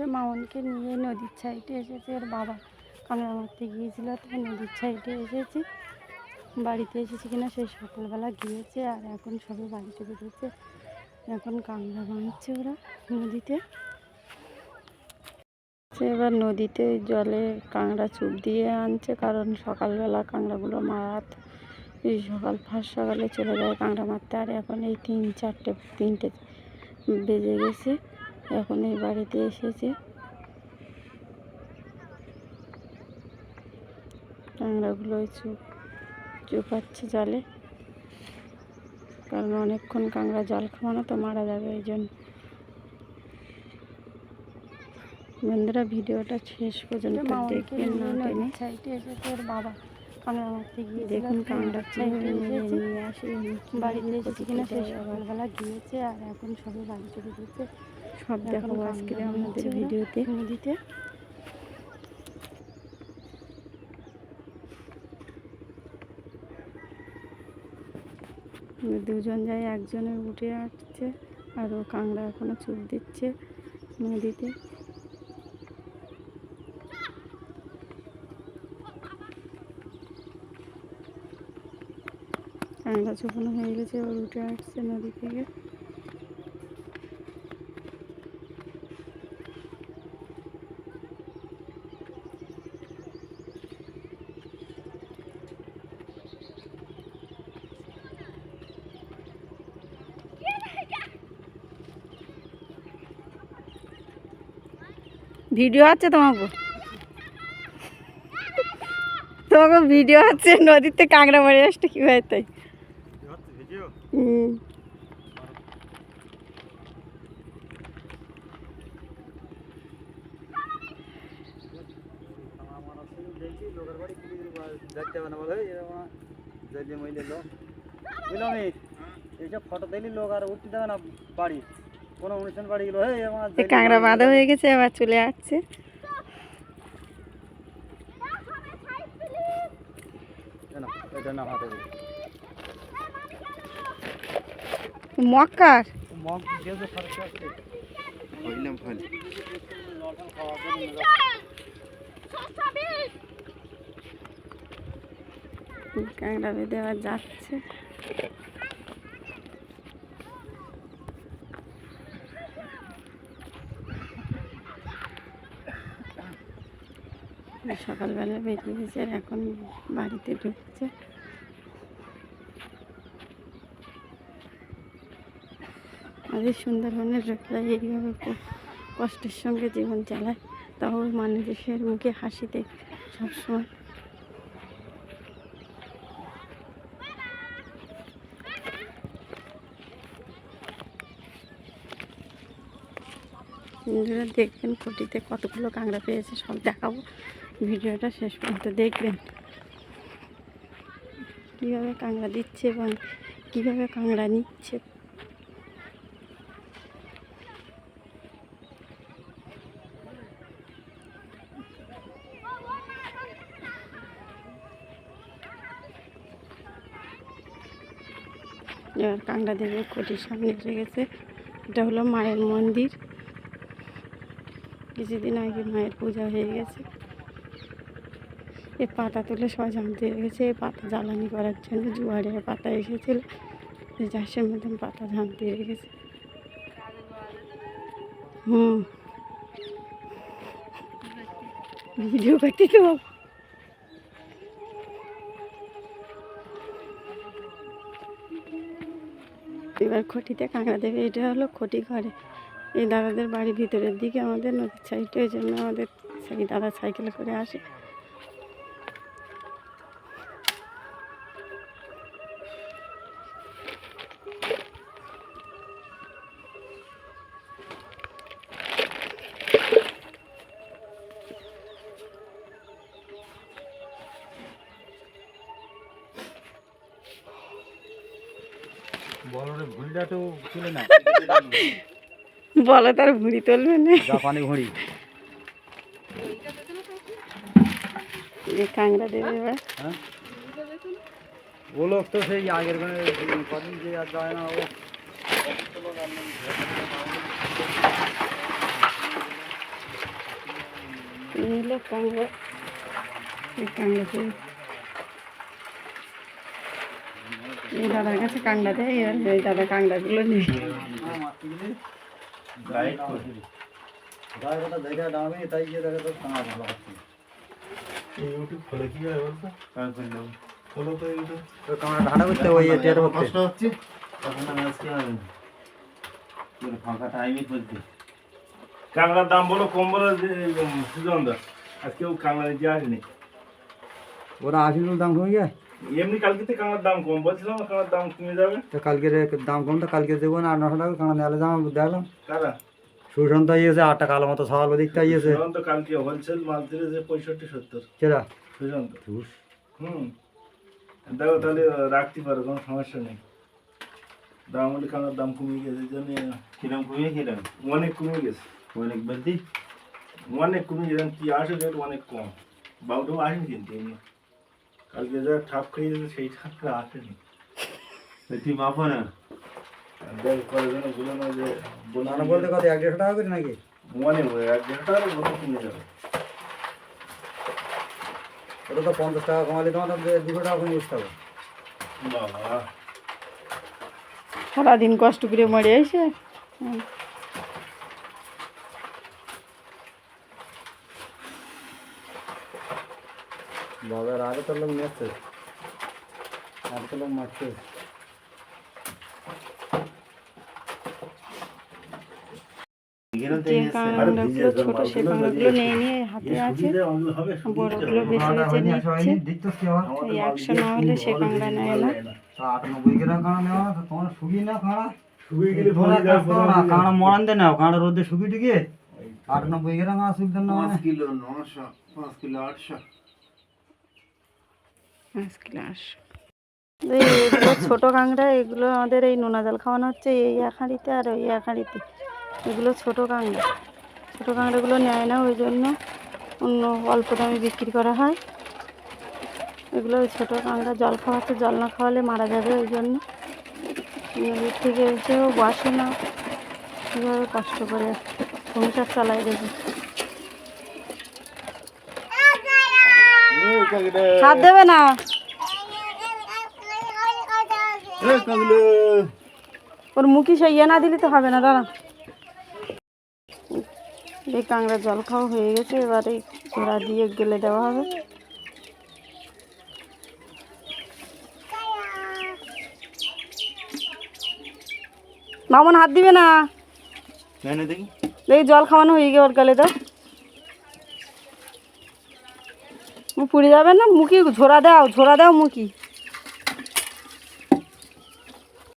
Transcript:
ছোটো মামনকে নিয়ে নদীর সাইডে এসেছে, ওর বাবা কাঁকড়া মারতে গিয়েছিল, তাই নদীর সাইডে এসেছি। বাড়িতে এসেছি কিনা সেই সকালবেলা গিয়েছে আর এখন সবাই বাড়িতে বেরিয়েছে এখন কাঁকড়া বাঁধছে ওরা নদীতে। এবার নদীতে জলে কাঁকড়া চুপ দিয়ে আনছে, কারণ সকালবেলা কাঁকড়াগুলো মারাত। এই সকাল ফার্স্ট সকালে চলে যায় কাঁকড়া মারতে। আর এখন এই তিন চারটে, তিনটে বেজে গেছে। এখন এই বাড়িতে এসেছে। কাঁকড়াগুলো চুপ চুপাচ্ছে জলে। কারণ অনেকক্ষণ কাঁকড়া জল খাওয়ানো তো মারা যাবে এই জন্য। বন্ধুরা ভিডিওটা শেষ পর্যন্ত দেখবেন না টেনে। বাবা কাঁকড়া মারতে গিয়ে দেখুন কাঁকড়া নিয়ে আসে বাড়িতে এসেছে কিনা সেই সকালবেলা গিয়েছে আর এখন সবাই বাড়িতে বেরিয়েছে সব দেখাবো আজকে আমাদের ভিডিওতে। নদীতে দুজন যায় একজনের উঠে আসছে আর ও কাঁকড়া এখনও চুপ দিচ্ছে নদীতে কাঁকড়া চুপানো হয়ে গেছে ওর উঠে আসছে নদী থেকে। ভিডিও আছে তোমাকে? তোমাকে ভিডিও আছে, নদীতে কাঁকড়া মারি আসতে কি হয় তাই? হুম। দেখতে হবে না বলে এরকম যদি মহিলা লোক বুঝলাম এইসব ফটো দেখলি লোক আর উঠতে দেবে না বাড়ি। কোনো অনুষ্ঠান বাড়ি গেলো হে আমার এই কাঁকড়া বাঁধা হয়ে গেছে আবার চলে আসছে। মক্কার? মগ আছে। হইলাম ফল। কাঁকড়া বেঁধে আবার যাচ্ছে। সকালবেলা বেরিয়ে গেছে আর এখন বাড়িতে ঢুকছে। আমাদের সুন্দরবনের লোকেরা এইভাবে কষ্টের সঙ্গে জীবন চালায়, তাও মানুষের মুখে হাসি দেখ সবসময়। দেখবেন খুঁটিতে কতগুলো কাঁকড়া পেয়েছে, সব দেখাবো। ভিডিওটা শেষ পর্যন্ত দেখবেন। কীভাবে কাঁকড়া দিচ্ছে এবং কীভাবে কাঁকড়া নিচ্ছে। এবার কাঁকড়া দেবের খুঁটির সামনে এসে গেছে, এটা হলো মায়ের মন্দির। কিছুদিন আগে মায়ের পূজা হয়ে গেছে। এ পাতা তুলে সবাই জানতে গেছে এই পাতা জ্বালানি করার জন্য জুয়ারের পাতা এসেছিল। চাষের মতন পাতা ঝাঁপতে গেছে হুম। ভিডিও করতে তো এবার খটিতে কাঁকড়া দেবে, এটা হলো খটি ঘরে। এই দাদাদের বাড়ির ভিতরের দিকে আমাদের নদীর সাইডে ওই জন্য আমাদের সেই দাদা সাইকেলে করে আসে। বলো ভুঁড়িটা তো তুলে না বলো তার ভুঁড়ি তুলবে না। জাপানি ভুঁড়ি এই কাঁকড়া দেবে এবার। হ্যাঁ? ও লোক তো সেই আগের কদিন যে আর যায় না ও এই হলো কাংড়া এই দাদার কাছে কাংড়া দেয় এই দাদা কাংড়াগুলো নিয়ে দেখে দামি হয় আজকে বলো কম বলো সুজন দা। আজকেও কাঁকড়া নিতে আসেনি ওরা আশিগুলোর দাম কমে যায় এমনি কালকেতে কাঁকড়ার দাম কম বলছিলাম কাঁকড়ার দাম কমে যাবে। তো কালকে দাম কম তো কালকে দেবো না আট নশো টাকা দাম দেখলাম। কারা? সুশান্ত ইয়েছে আটটা কালো মতো সকাল ইয়েছে তো কালকে হোলসেল মাল পঁয়ষট্টি সত্তর। হুম। দেখো তাহলে রাখতে পারো কোনো সমস্যা নেই। দাম হলে কাঁকড়ার দাম কমে গেছে এই জন্য কিরম কমিয়ে কিরম? অনেক কমে গেছে। অনেক বলতি? অনেক কমে কি আসে রেট অনেক কম। বাবুটাও আসেনি কিন্তু এমনি। কালকে যা ঠাপ খেয়েছে সেই ঠাপটা আসেনি। তুই মাপো না? দেখ কয়েকজন বলে না যে না বলতে কত এক দেড়শো টাকা করে নাকি? মনে হয় এক দেড় টাকার মতো কমে যাবে ওটা তো পঞ্চাশ টাকা কমালে তোমার দুশো টাকা কমে বুঝতে হবে। বাবা। সারাদিন কষ্ট করে মরে এসে যে কাঁকড়াগুলো ছোট সে কাঁকড়াগুলো নিয়ে নিয়ে হাতে আছে। হবে বড়গুলো বেছে বেছে নিচ্ছে। দেখতেছ কি আবার। এই একশো না হলে সে কাঁকড়া নেয় না। মরান দে নাও রোদে শুকিয়ে টুকিয়ে আটানব্বই গ্রাম না মানে কিলো নশো পাঁচ কিলো আটশো। ছোটো কাঁকড়া, এগুলো আমাদের এই নোনা জল খাওয়ানো হচ্ছে, এই হাঁড়িতে আর ওই হাঁড়িতে এগুলো ছোটো কাঁকড়া। ছোটো কাঁকড়াগুলো নেয় না, ওই জন্য অন্য অল্প দামে বিক্রি করা হয়। এগুলো ওই ছোটো কাঁকড়া, জল খাওয়াতে জল না খাওয়ালে মারা যাবে ওই জন্য। নদীর থেকে এসেও বসে না। কষ্ট করে সংসার চালাই দেবে হাত দেবে না। ওর মুখে সে ইয়ে না দিলে তো হবে না দাঁড়া। এই কাঁকড়া জল খাওয়া হয়ে গেছে এবার ঘোড়া দিয়ে গেলে দেওয়া হবে। মামন হাত দিবে না? দেখি। দেখি জল খাওয়ানো হয়ে গিয়ে ওর গেলে দাও মুখ পুড়ে যাবে না মুখি ঝোরা দাও ঝোরা দাও মুখি।